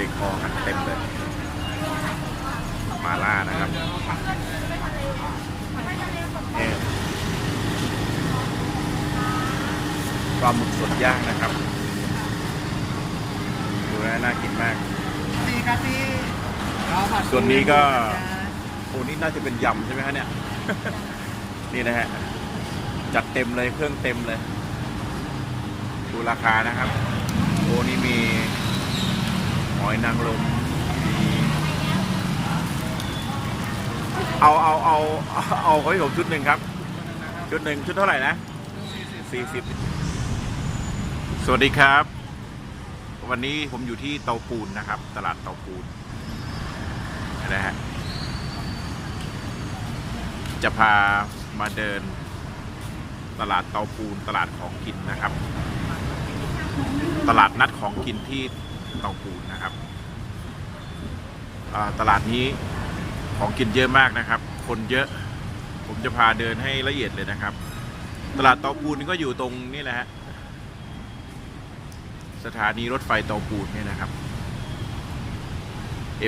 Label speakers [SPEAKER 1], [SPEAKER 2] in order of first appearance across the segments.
[SPEAKER 1] ด็กๆพอกันเต็มเลย มาล่านะครับเนี่ยปลาหมึกสดย่างนะครับ ดูนะน่ากินมาก
[SPEAKER 2] ดีครับพี่รอผัด
[SPEAKER 1] ส่วนนี้ก็โอ้นี่น่าจะเป็นยำใช่ไหมคะเนี่ย นี่นะฮะ จัดเต็มเลยเครื่องเต็มเลย ดูราคานะครับ โอ้นี่มี หอยนางรมเอาเอาเอาเอาเอาขอให้ผมชุดหนึ่งครับ ชุดหนึ่งชุดเท่าไหร่นะสี่สิบสวัสดีครับ วันนี้ผมอยู่ที่เตาปูนนะครับ ตลาดเตาปูนนะฮะจะพามาเดินตลาดเตาปูนตลาดของกินนะครับ ตลาดนัดของกินที่ เตาปูนนะครับตลาดนี้ของกินเยอะมากนะครับ คนเยอะผมจะพาเดินให้ละเอียดเลยนะครับ ตลาดเตาปูนก็อยู่ตรงนี่แหละฮะสถานีรถไฟเตาปูนเนี่ยนะครับ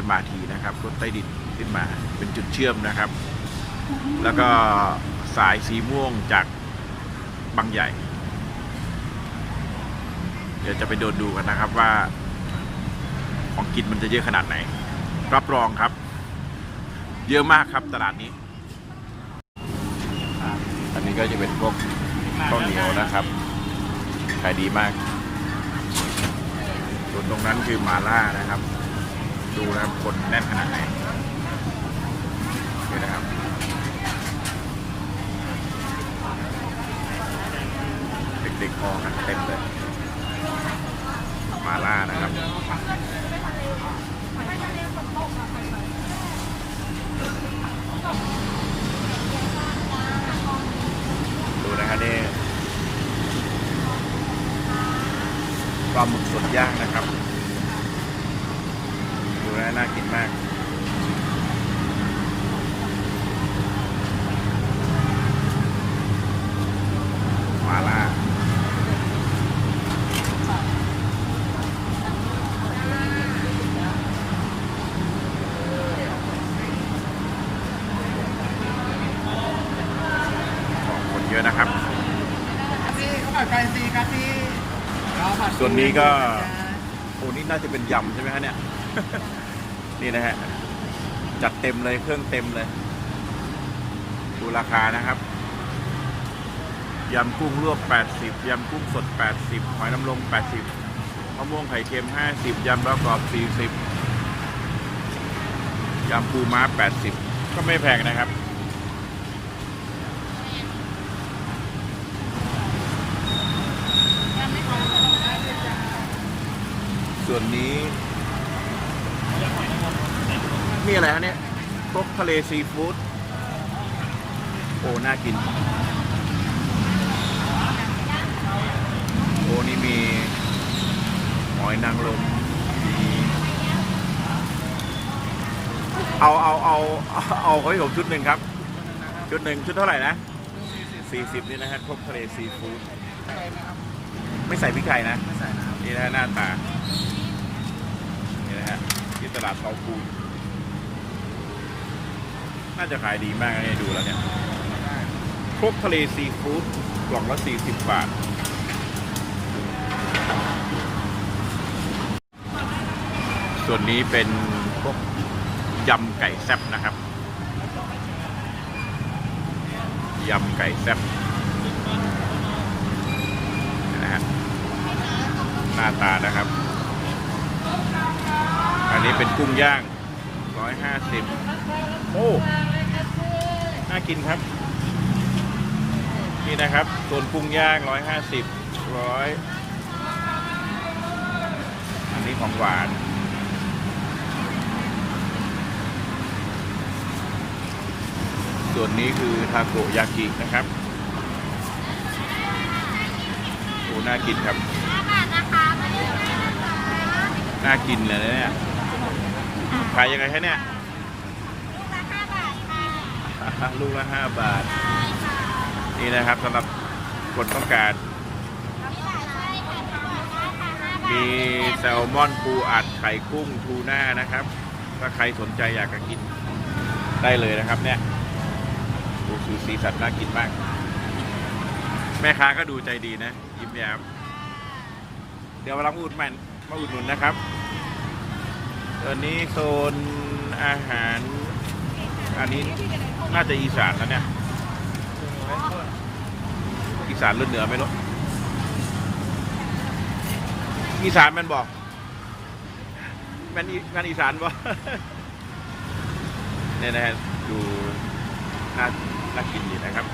[SPEAKER 1] MRT นะครับรถใต้ดินขึ้นมาเป็นจุดเชื่อมนะครับ แล้วก็สายสีม่วงจากบางใหญ่ เดี๋ยวจะไปโดนดูกันนะครับว่า ของกินมันจะเยอะขนาดไหน รับรองครับ เยอะมากครับตลาดนี้อะอันนี้ก็จะเป็นพวกข้าวเหนียวนะครับขายดีมาก ส่วนตรงนั้นคือหมาล่านะครับ ดูนะครับคนแน่นขนาดไหนนี่นะครับเด็กๆพอกันเต็มเลยมาล่านะครับ ดูนะครับนี่ปลาหมึกสดย่างนะครับ ดูนะน่ากินมากมาล่า ของคนเยอะนะครับ
[SPEAKER 2] พี่ข้าวผัดไฟซีครับพี่รอผัด
[SPEAKER 1] ส่วนนี้ก็ โอ้นี่น่าจะเป็นยำใช่ไหมฮะเนี่ย นี่นะฮะ จัดเต็มเลยเครื่องเต็มเลย ดูราคานะครับ ยำกุ้งลวก 80 ยำกุ้งสด 80 หอยนางรม80มะม่วงไข่เค็ม 50 ยำประกอบ 40 ยำปูม้า 80 ก็ไม่แพงนะครับ ส่วนนี้ นี่อะไรฮะเนี่ยพวกทะเลซีฟู้ดโอ้ น่ากิน โอ้ นี่มีหอยนางรมมีเอาเอาเอาเอาเอาให้ผมชุดหนึ่งครับ ชุดหนึ่งชุดเท่าไหร่นะสี่สิบนี่นะฮะพวกทะเลซีฟู้ดไม่ใส่พริกไทยนะ
[SPEAKER 2] ไม่ใส่นะครับ
[SPEAKER 1] นี่นะหน้าตา นะฮะที่ตลาดเตาปูนน่าจะขายดีมากเนี่ยดูแล้วเนี่ยครกทะเลซีฟู้ดกล่องละ 40 บาทส่วนนี้เป็นพวกยำไก่แซ่บนะครับยำไก่แซ่บนะฮะหน้าตานะครับ นนี้เป็นกุ้งย่าง 150 โอ้น่ากินครับ นี่นะครับส่วนกุ้งย่าง 150ร้อยอันนี้ของหวานส่วนนี้คือทาโกยากินะครับโอ้น่ากินครับ น่ากินเลยนะเนี่ย ขายยังไงคะเนี่ย ลูกละห้าบาทนี่นะครับสำหรับคนต้องการมีแซลมอนปูอัดไข่กุ้งทูน่านะครับ ถ้าใครสนใจอยากจะกินได้เลยนะครับเนี่ยดูสูสีสันน่ากินมาก แม่ค้าก็ดูใจดีนะ ยิ้มแย้มเดี๋ยวมารับอุดมันมาอุดหนุนนะครับ ตอนนี้โซนอาหาร อันนี้น่าจะอีสานนะเนี่ย อีสานหรือเหนือไม่รู้ อีสานมันบอกแมันอีแมันอีสานบ่เนี่ยนะฮะดูน่าน่ากินดีนะครับ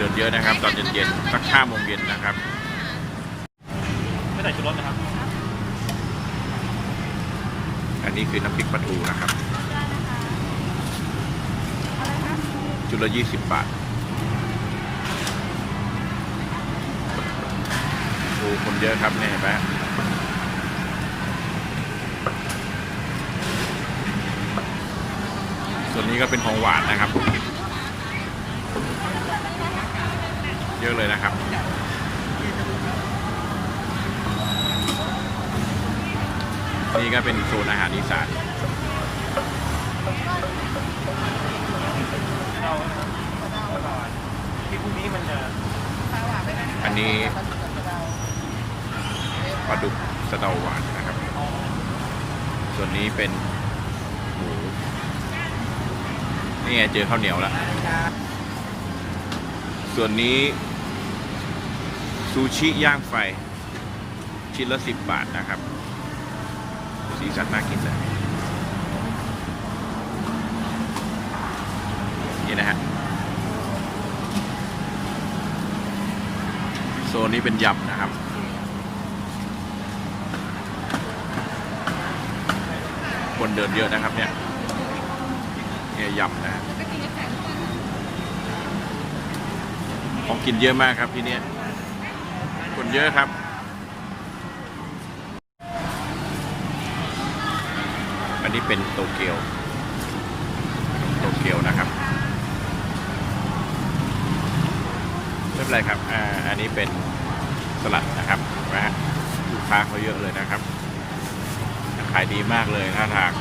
[SPEAKER 1] เดินเยอะนะครับ ตอนเย็นๆสักห้าโมงเย็นนะครับ
[SPEAKER 3] ไม่ใส่ชูรสนะครับ
[SPEAKER 1] อันนี้คือน้ำพริกปลาทูนะครับจุดละยี่สิบบาทโอ้คนเยอะครับเนี่ยเห็นไหมส่วนนี้ก็เป็นของหวานนะครับ เยอะเลยนะครับนี่ก็เป็นโซนอาหารอีสาน
[SPEAKER 3] เราที่พรุ่งนี้มันจะ
[SPEAKER 1] อันนี้ปลาดุกสะเดาหวานนะครับ ส่วนนี้เป็นหมู นี่ไงเจอข้าวเหนียวแล้ว ส่วนนี้ ซูชิย่างไฟ ชิ้นละสิบบาทนะครับ สีสันน่ากินเลยนี่นะฮะโซนนี้เป็นยำนะครับคนเดินเยอะนะครับเนี่ยเนี่ยยำนะของกินเยอะมากครับที่เนี้ย คนเยอะครับอันนี้เป็นโตเกียวโตเกียวนะครับไม่เป็นไรครับอ่าอันนี้เป็นสลัดนะครับนะฮะลูกค้าเขาเยอะเลยนะครับขายดีมากเลยท่าทาง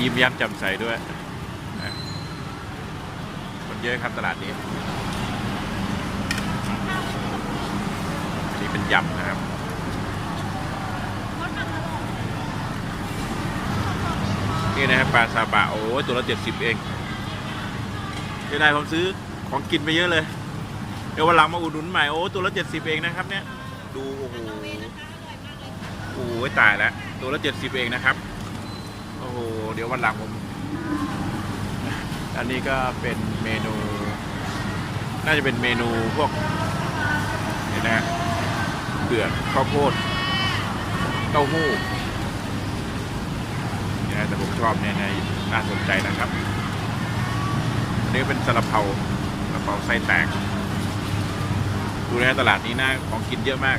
[SPEAKER 1] ยิ้มย้มแจ่มใสด้วยคนเยอะครับตลาดนี้ อันนี้ เป็นยำนะครับนี่นะครับปลาซาบะโอ้ตัวละเจ็ดสิบเองเจ้านายผมซื้อของกินไปเยอะเลย เดี๋ยววันหลังมาอุดหนุนใหม่โอ้ตัวละเจ็ดสิบเองนะครับเนี่ยดูโอ้โหโอ้โหตายแล้วตัวละเจ็ดสิบเองนะครับโอ้โหเดี๋ยววันหลังผมอันนี้ก็เป็นเมนู น่าจะเป็นเมนูพวกนี่นะ เผือกข้าวโพดเต้าหู้นี่นะแต่ผมชอบเนี่ยนะน่าสนใจนะครับอันนี้เป็นซาลาเปาซาลาเปาไส้แตก ดูนะตลาดนี้น่าของกินเยอะมาก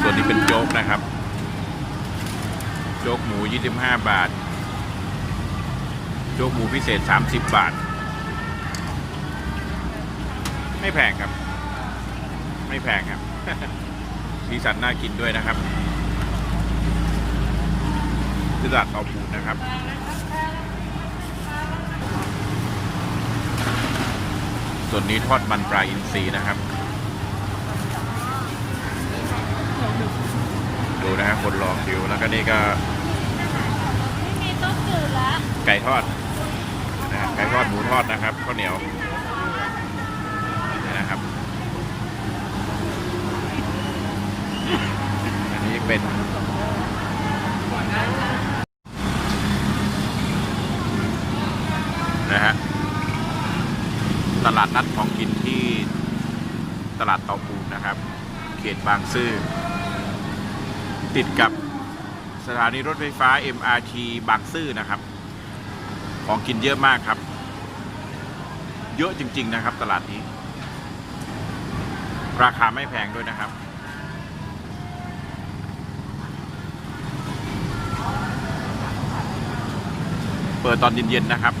[SPEAKER 1] ส่วนนี้เป็นโจ๊กนะครับ โจ๊กหมู 25 บาท โจ๊กหมูพิเศษ 30 บาท ไม่แพงครับ ไม่แพงครับสีสันน่ากินด้วยนะครับตลาดเตาปูนนะครับส่วนนี้ทอดมันปลาอินทรีนะครับ ดูนะฮะคนรอคิวแล้วก็นี่ก็
[SPEAKER 4] ไม่มีต้มจืดละ
[SPEAKER 1] ไก่ทอดนะฮะไก่ทอดหมูทอดนะครับข้าวเหนียวนี่นะครับ อันนี้ เป็นนะฮะตลาดนัดของกินที่ตลาดเตาปูนนะครับ เขตบางซื่อ ติดกับสถานีรถไฟฟ้า MRT บางซื่อนะครับ ของกินเยอะมากครับ เยอะจริง ๆ นะครับ ตลาดนี้ ราคาไม่แพงด้วยนะครับ เปิดตอนเย็นๆนะครับ